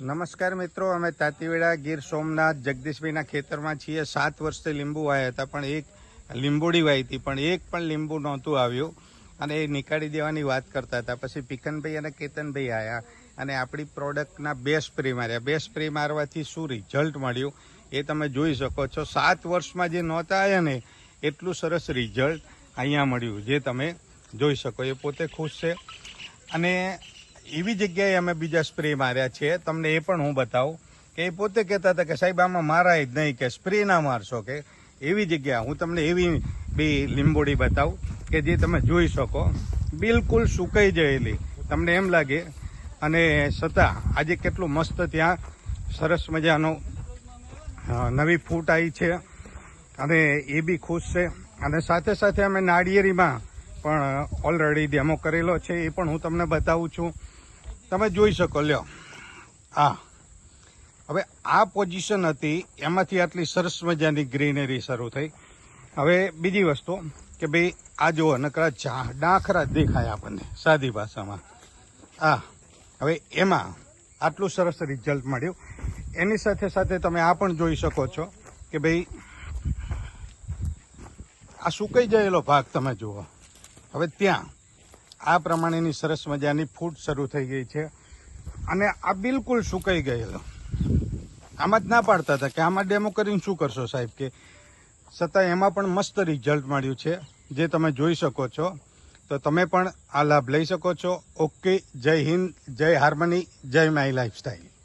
નમસ્કાર મિત્રો, અમે તાતીવેડા ગીર સોમનાથ જગદીશભાઈના ખેતરમાં છીએ. સાત વર્ષથી લીંબુ વાયા હતા, પણ એક લીંબોડી વાઈ હતી, પણ એક પણ લીંબુ નહોતું આવ્યું. અને એ નીકાળી દેવાની વાત કરતા હતા. પછી પિકનભાઈ અને કેતનભાઈ આવ્યા અને આપણી પ્રોડક્ટના બે સ્પ્રે માર્યા. બે સ્પ્રે મારવાથી શું રિઝલ્ટ મળ્યું એ તમે જોઈ શકો છો. સાત વર્ષમાં જે નહોતા આવ્યા ને, એટલું સરસ રિઝલ્ટ અહીંયા મળ્યું, જે તમે જોઈ શકો. એ પોતે ખુશ છે. અને એવી જગ્યાએ અમે બીજા સ્પ્રે માર્યા છે. તમને એ પણ હું બતાવું કે એ પોતે કહેતા હતા કે, સાહેબ, આમાં મારાય જ નહીં કે સ્પ્રે ના મારશો કે. એવી જગ્યા, હું તમને એવી બી લીંબોડી બતાવું કે જે તમે જોઈ શકો. બિલકુલ સુકાઈ ગયેલી તમને એમ લાગે, અને છતાં આજે કેટલું મસ્ત ત્યાં સરસ મજાનો નવી ફૂટ આવી છે. અને એ બી ખુશ છે. અને સાથે સાથે અમે નાળિયેરીમાં પણ ઓલરેડી ડેમો કરેલો છે, એ પણ હું તમને બતાવું છું. તમે જોઈ શકો, લ્યો. હા હવે આ પોઝિશન હતી, એમાંથી આટલી સરસ મજાની ગ્રીનરી શરૂ થઈ. હવે બીજી વસ્તુ કે ભાઈ, આ જુઓ, નકરા ડાંખરા દેખાય આપણને, સાદી ભાષામાં. હા હવે એમાં આટલું સરસ રિઝલ્ટ મળ્યું. એની સાથે સાથે તમે આ પણ જોઈ શકો છો કે ભાઈ, આ સુકાઈ જયેલો ભાગ તમે જુઓ. હવે ત્યાં આ પ્રમાણેની સરસ મજાની ફૂટ શરૂ થઈ ગઈ છે અને આ બિલકુલ સુકાઈ ગયેલો. આમાં જ ના પાડતા હતા કે આમાં ડેમો કરીને શું કરશો સાહેબ કે છતાં એમાં પણ મસ્ત રિઝલ્ટ મળ્યું છે. જે તમે જોઈ શકો છો, તો તમે પણ આ લાભ લઈ શકો છો. ઓકે, જય હિન્દ, જય હાર્મની, જય માય લાઈફસ્ટાઈલ.